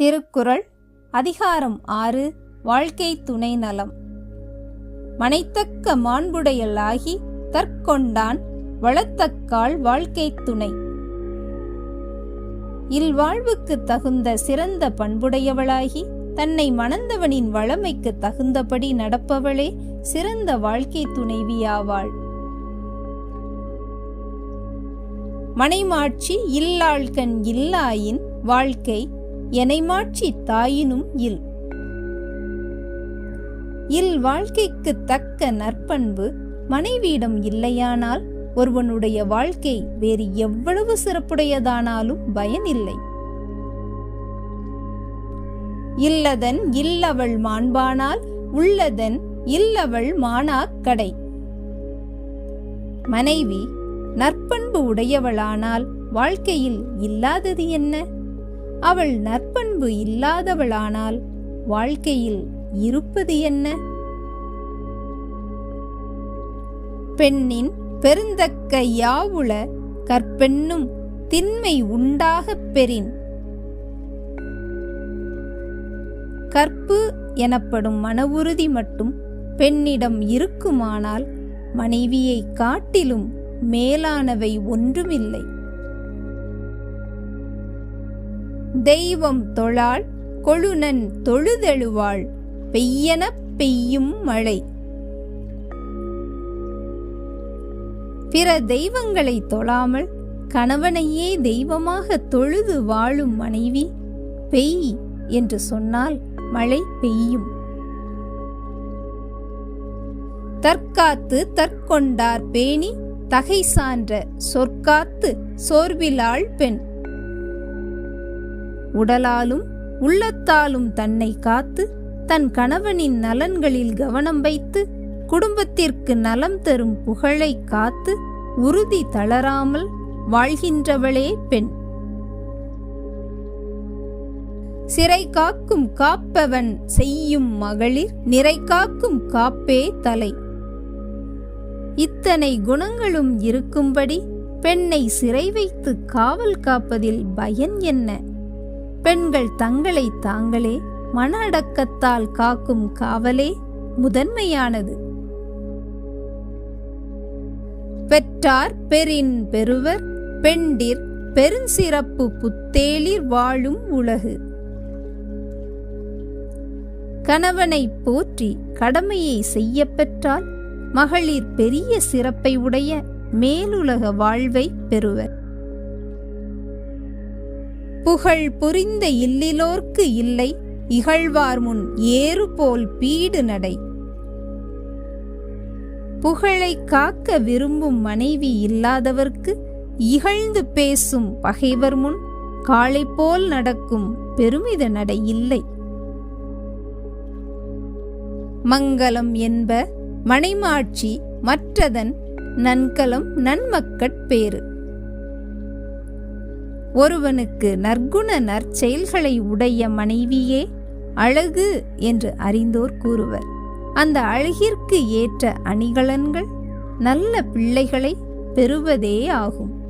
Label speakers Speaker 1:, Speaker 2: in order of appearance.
Speaker 1: திருக்குறள் அதிகாரம் ஆறு வாழ்க்கை துணை நலம். மனைத்தக்க மாண்புடையலாகி தற்கொண்டான் வளத்தக்கால் வாழ்க்கை துணை. இல்வாழ்வுக்கு தகுந்த சிறந்த பண்புடையவளாகி தன்னை மணந்தவனின் வளமைக்கு தகுந்தபடி நடப்பவளே சிறந்த வாழ்க்கை துணைவியாவாள். மனைமாட்சி இல்லாள்கண் இல்லாயின் வாழ்க்கை எனைமாட்சி தாயினும் இல். இல் வாழ்க்கைக்கு தக்க நற்பண்பு மனைவியிடம் இல்லையானால் ஒருவனுடைய வாழ்க்கை வேறு எவ்வளவு சிறப்புடையதானாலும் பயனில்லை. இல்லதன் இல்லவள் மாண்பானால் உள்ளதன் இல்லவள் மானாக் கடை. மனைவி நற்பண்பு உடையவளானால் வாழ்க்கையில் இல்லாதது என்ன? அவள் நற்பண்பு இல்லாதவளானால் வாழ்க்கையில் இருப்பது என்ன? பெண்ணின் பெருந்தக்க யாவுள கற்பெண்ணும் திண்மை உண்டாகப் பெறின். கற்பு எனப்படும் மன உறுதி மட்டும் பெண்ணிடம் இருக்குமானால் மனைவியை காட்டிலும் மேலானவை ஒன்றுமில்லை. தெய்வம் தொழாள் கொழுநன் தொழுதெழுவாள் பெய்யன பெய்யும் மழை. பிற தெய்வங்களை தொழாமல் கணவனையே தெய்வமாக தொழுது வாழும் மனைவி பெய் என்று சொன்னால் மழை பெய்யும். தற்காத்து தற்கொண்டார் பேணி தகை சான்ற சொற்காத்து சோர்விலாள் பெண். உடலாலும் உள்ளத்தாலும் தன்னை காத்து தன் கணவனின் நலன்களில் கவனம் வைத்து குடும்பத்திற்கு நலம் தரும் புகழை காத்து உறுதி தளராமல் வாழ்கின்றவளே பெண். சிறை காக்கும் காப்பவன் செய்யும் மகளிர் நிறை காக்கும் காப்பே தலை. இத்தனை குணங்களும் இருக்கும்படி பெண்ணை சிறை வைத்து காவல் காப்பதில் பயன் என்ன? பெண்கள் தங்களை தாங்களே மன அடக்கத்தால் காக்கும் காவலே முதன்மையானது. பெற்றார் பெரின் பெறுவர் பெண்டிர் பெருஞ்சிறப்பு புத்தேளிர் வாழும் உலகு. கணவனை போற்றி கடமையை செய்ய பெற்றால் மகளிர் பெரிய சிறப்பை உடைய மேலுலக வாழ்வை பெறுவர். புகழ் புரிந்த இல்லிலோர்க்கு இல்லை இகழ்வார் முன் ஏறு போல் பீடு நடை. புகழை காக்க விரும்பும் மனைவி இல்லாதவர்க்கு இகழ்ந்து பேசும் பகைவர் முன் காளை போல் நடக்கும் பெருமித நடை இல்லை. மங்களம் என்ப மனைமாட்சி மற்றதன் நன்கலம் நன்மக்கட்பேறு ஒருவனுக்கு நற்குண நற்செயல்களை உடைய மனைவியே அழகு என்று அறிந்தோர் கூறுவர். அந்த அழகிற்கு ஏற்ற அணிகலன்கள் நல்ல பிள்ளைகளை பெறுவதே ஆகும்.